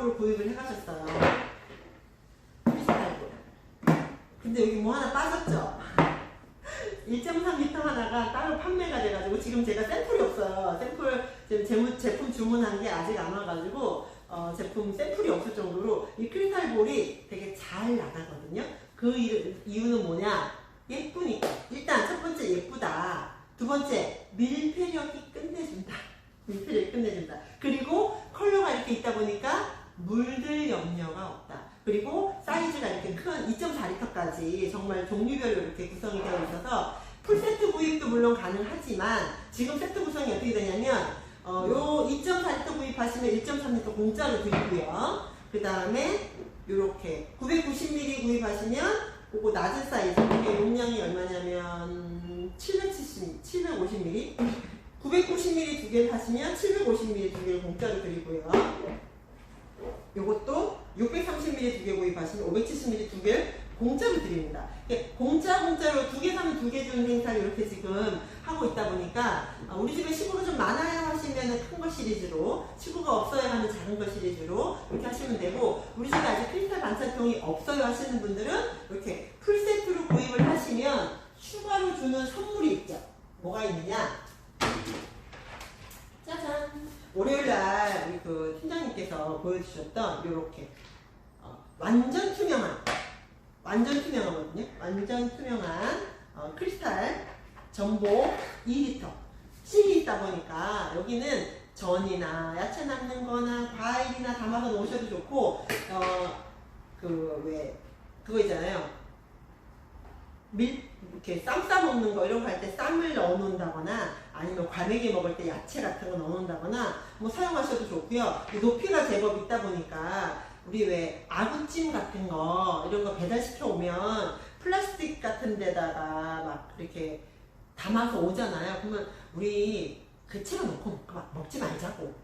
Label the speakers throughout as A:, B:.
A: 를 구입을 해가셨어요. 크리스탈 볼. 근데 여기 뭐 하나 빠졌죠? 1.3m 하나가 따로 판매가 돼가지고 지금 제가 샘플이 없어요. 샘플 지금 제품, 주문한 게 아직 안 와가지고 어, 제품 샘플이 없을 정도로 이 크리스탈 볼이 되게 잘 나가거든요. 그 이- 이유는 뭐냐? 예쁘니까. 일단 첫 번째 예쁘다. 두 번째 밀폐력이 끝내준다. 밀폐력이 끝내준다. 그리고 컬러가 이렇게 있다 보니까 물들 염려가 없다. 그리고 사이즈가 이렇게 큰 2.4리터까지 정말 종류별로 이렇게 구성이 되어 있어서 풀세트 구입도 물론 가능하지만 지금 세트 구성이 어떻게 되냐면 어, 요 2.4리터 구입하시면 1.3리터 공짜로 드리고요. 그 다음에 요렇게 990ml 구입하시면 그거 낮은 사이즈 이게 용량이 얼마냐면 770, 750ml 990ml 두 개를 사시면 750ml 두 개를 공짜로 드리고요. 요것도 630ml 두개 구입하시면 570ml 두 개를 공짜로 드립니다. 공짜 공짜로 두 개 사면 두 개 주는 행사를 이렇게 지금 하고 있다 보니까 아, 우리 집에 시구가 좀 많아야 하시면 큰 거 시리즈로 시구가 없어야 하는 작은 거 시리즈로 이렇게 하시면 되고 우리 집에 아직 크리스탈 반찬통이 없어요 하시는 분들은 이렇게 풀세트로 구입을 하시면 추가로 주는 선물이 있죠. 뭐가 있느냐? 짜잔! 월요일 날 우리 그 팀장님께서 보여주셨던 요렇게 어, 완전 투명한 완전 투명하거든요. 완전 투명한 어, 크리스탈 전복 2리터 실이 있다 보니까 여기는 전이나 야채 남는 거나 과일이나 담아서 놓으셔도 좋고 어 그 왜 그거 있잖아요. 밀 이렇게 쌈 싸 먹는 거 이런 거 할 때 쌈을 넣어 놓는다거나 아니면 과메기 먹을 때 야채 같은 거 넣어 놓는다거나 뭐 사용하셔도 좋고요. 이 높이가 제법 있다 보니까 우리 왜 아구찜 같은 거 이런 거 배달시켜 오면 플라스틱 같은 데다가 막 이렇게 담아서 오잖아요. 그러면 우리 그 채로 놓고 먹지 말자고.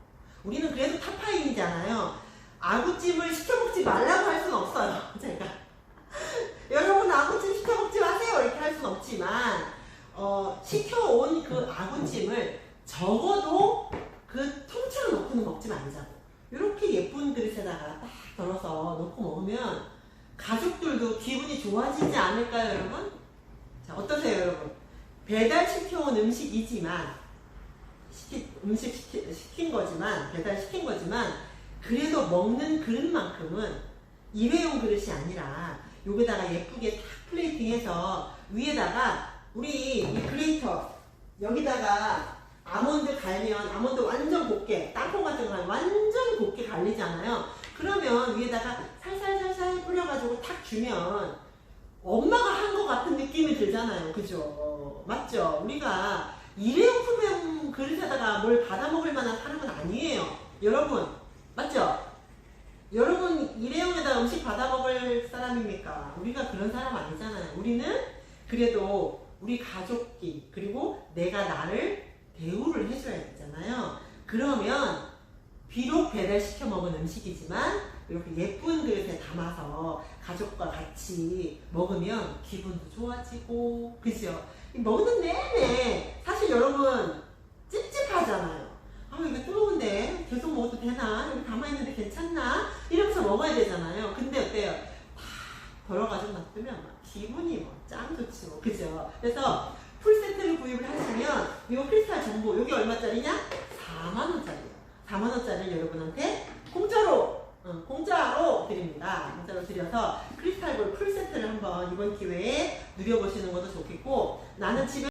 A: 우리는 그래도 타파인이잖아요. 아구찜을 시켜 먹지 말라고 할 수는 없어요. 제가. 여러분 아구찜 시켜 먹지 마세요. 이렇게 할 수는 없지만 어, 시켜온 그 아구찜을 적어도 그 통째로 놓고는 먹지 말자고. 이렇게 예쁜 그릇에다가 딱 덜어서 놓고 먹으면 가족들도 기분이 좋아지지 않을까요, 여러분? 자, 어떠세요, 여러분? 배달시켜온 음식이지만, 시키, 음식 시키, 시킨 거지만, 배달시킨 거지만, 그래도 먹는 그릇만큼은 일회용 그릇이 아니라, 여기다가 예쁘게 탁 플레이팅해서, 위에다가, 우리 이 그레이터, 여기다가 아몬드 갈면, 아몬드 완전 곱게, 땅콩 같은 거 완전 곱게 갈리잖아요. 그러면 위에다가 살살살살 뿌려가지고 탁 주면, 엄마가 한 것 같은 느낌이 들잖아요. 그죠? 맞죠? 우리가 일회용품 그릇에다가 뭘 받아 먹을 만한 사람은 아니에요. 여러분, 맞죠? 여러분, 일회용에다 음식 받아 먹을 사람입니까? 우리가 그런 사람 아니잖아요. 우리는 그래도 우리 가족끼, 그리고 내가 나를 대우를 해줘야 되잖아요. 그러면, 비록 배달시켜 먹은 음식이지만, 이렇게 예쁜 그릇에 담아서 가족과 같이 먹으면 기분도 좋아지고, 그죠? 이 먹는 내내 사실 여러분 찝찝하잖아요. 아, 이거 뜨거운데 계속 먹어도 되나? 여기 가만있는데 괜찮나? 이러면서 먹어야 되잖아요. 근데 어때요? 다 덜어가지고 놔두면 막 기분이 뭐 짱 좋지 뭐. 그죠? 그래서 풀세트를 구입을 하시면 이 크리스탈 정보 여기 얼마짜리냐? 4만원짜리예요. 4만원짜리를 여러분한테 공짜로 어, 공짜로 드립니다. 공짜로 드려서 크리스탈볼 풀세트를 한번 이번 기회에 누려보시는 것도 좋겠고 나는 집에